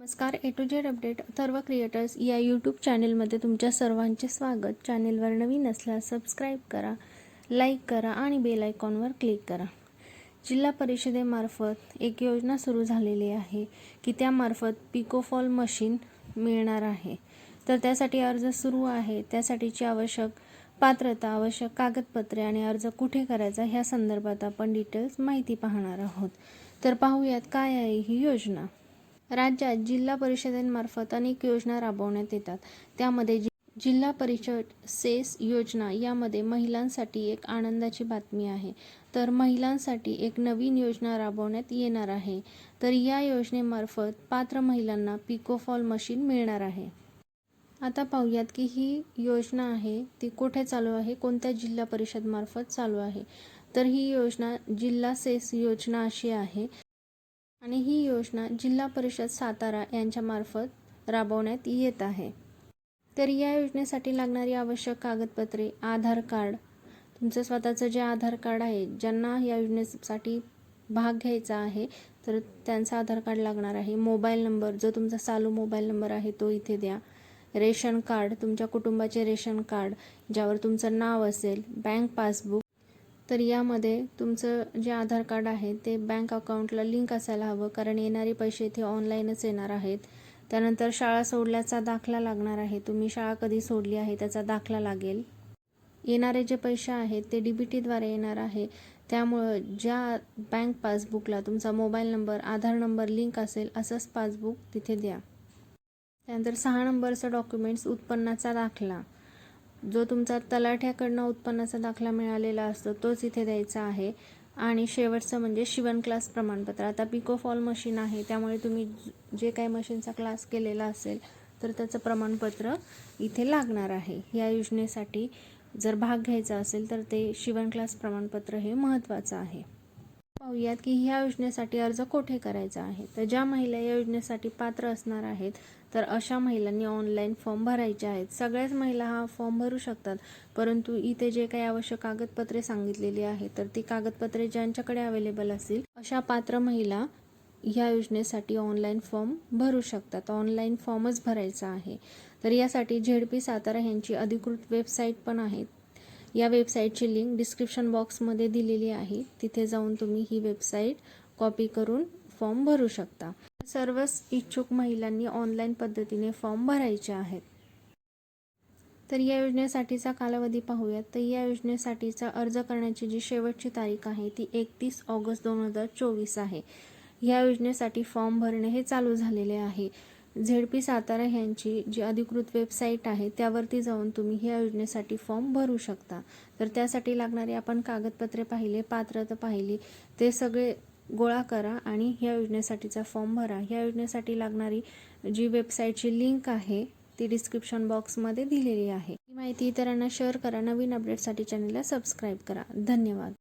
नमस्कार A to Z update Atharva creators या YouTube चॅनेलमध्ये तुमच्या सर्वांचे स्वागत. चॅनेलवर नवीन असल्यास सबस्क्राईब करा लाईक करा आणि बेल आयकॉनवर क्लिक करा. जिल्हा परिषदेमार्फत एक योजना सुरू झालेली आहे की त्यामार्फत पिकोफॉल मशीन मिळणार आहे. तर त्यासाठी अर्ज सुरू आहे. त्यासाठीची आवश्यक पात्रता आवश्यक कागदपत्रे आणि अर्ज कुठे करायचा ह्या संदर्भात आपण डिटेल्स माहिती पाहणार आहोत. तर पाहूयात काय आहे ही योजना. राज्यात जिल्हा परिषदेमार्फत अनेक योजना राबवण्यात येतात. त्यामध्ये जि जिल्हा परिषद सेस योजना यामध्ये महिलांसाठी एक आनंदाची बातमी आहे. तर महिलांसाठी एक नवीन योजना राबवण्यात येणार आहे. तर या योजनेमार्फत पात्र महिलांना पिकोफॉल मशीन मिळणार आहे. आता पाहूयात की ही योजना आहे ती कुठे चालू आहे कोणत्या जिल्हा परिषदमार्फत चालू आहे. तर ही योजना जिल्हा सेस योजना अशी आहे. आणि ही योजना जिल्हा परिषद सातारा यांच्यामार्फत राबवण्यात येत आहे. तर या योजनेसाठी लागणारी आवश्यक कागदपत्रे आधार कार्ड तुमचं स्वतःचं जे आधार कार्ड आहे ज्यांना या योजनेसाठी भाग घ्यायचा आहे तर त्यांचा आधार कार्ड लागणार आहे. मोबाईल नंबर जो तुमचा चालू मोबाईल नंबर आहे तो इथे द्या. रेशन कार्ड तुमच्या कुटुंबाचे रेशन कार्ड ज्यावर तुमचं नाव असेल बँक पासबुक तर यामध्ये तुमचं जे आधार कार्ड आहे ते बँक अकाउंटला लिंक असायला हवं कारण येणारे पैसे इथे ऑनलाईनच येणार आहेत. त्यानंतर शाळा सोडल्याचा दाखला लागणार आहे. तुम्ही शाळा कधी सोडली आहे त्याचा दाखला लागेल. येणारे जे पैसे आहेत ते डी बी टीद्वारे येणार आहे. त्यामुळं ज्या बँक पासबुकला तुमचा mobile number Aadhaar number link असेल असंच पासबुक तिथे द्या. त्यानंतर सहा नंबरचं डॉक्युमेंट्स उत्पन्नाचा दाखला. जो तुमचा तलाठ्याकडनं उत्पन्नाचा दाखला मिळालेला असतो तोच इथे द्यायचा आहे. आणि शेवटचं म्हणजे शिवण क्लास प्रमाणपत्र. आता पिको फॉल मशीन आहे त्यामुळे तुम्ही जे काही मशीनचा क्लास केलेला असेल तर त्याचं प्रमाणपत्र इथे लागणार आहे. या योजनेसाठी जर भाग घ्यायचा असेल तर ते शिवण क्लास प्रमाणपत्र हे महत्त्वाचं आहे. पाहूयात की ह्या योजनेसाठी अर्ज कोठे करायचा आहे? तर ज्या महिला या योजनेसाठी पात्र असणार आहेत तर अशा महिलांनी ऑनलाईन फॉर्म भरायचे आहेत. सगळ्याच महिला हा फॉर्म भरू शकतात परंतु इथे जे काही आवश्यक कागदपत्रे सांगितलेली आहेत तर ती कागदपत्रे ज्यांच्याकडे अवेलेबल असतील अशा पात्र महिला ह्या योजनेसाठी ऑनलाईन फॉर्म भरू शकतात. ऑनलाईन फॉर्मच भरायचा आहे. तर यासाठी झेडपी सातारा यांची अधिकृत वेबसाईट पण आहे. या वेबसाईटची लिंक डिस्क्रिप्शन बॉक्समध्ये दिलेली आहे. तिथे जाऊन तुम्ही ही वेबसाईट कॉपी करून फॉर्म भरू शकता. सर्वच इच्छुक महिलांनी ऑनलाईन पद्धतीने फॉर्म भरायचे आहेत. तर या योजनेसाठीचा कालावधी पाहूयात. तर या योजनेसाठीचा अर्ज करण्याची जी शेवटची तारीख आहे ती एकतीस ऑगस्ट दोन हजार चोवीस आहे. या योजनेसाठी फॉर्म भरणे हे चालू झालेले आहे. झेड पी सातारा ह्यांची जी अधिकृत वेबसाईट आहे त्यावरती जाऊन तुम्ही ह्या योजनेसाठी फॉर्म भरू शकता. तर त्यासाठी लागणारी आपण कागदपत्रे पाहिले पात्रता पाहिली ते सगळे गोळा करा आणि ह्या योजनेसाठीचा फॉर्म भरा. ह्या योजनेसाठी लागणारी जी वेबसाईटची लिंक आहे ती डिस्क्रिप्शन बॉक्समध्ये दिलेली आहे. ही माहिती इतरांना शेअर करा. नवीन अपडेटसाठी चॅनलला सबस्क्राईब करा. धन्यवाद.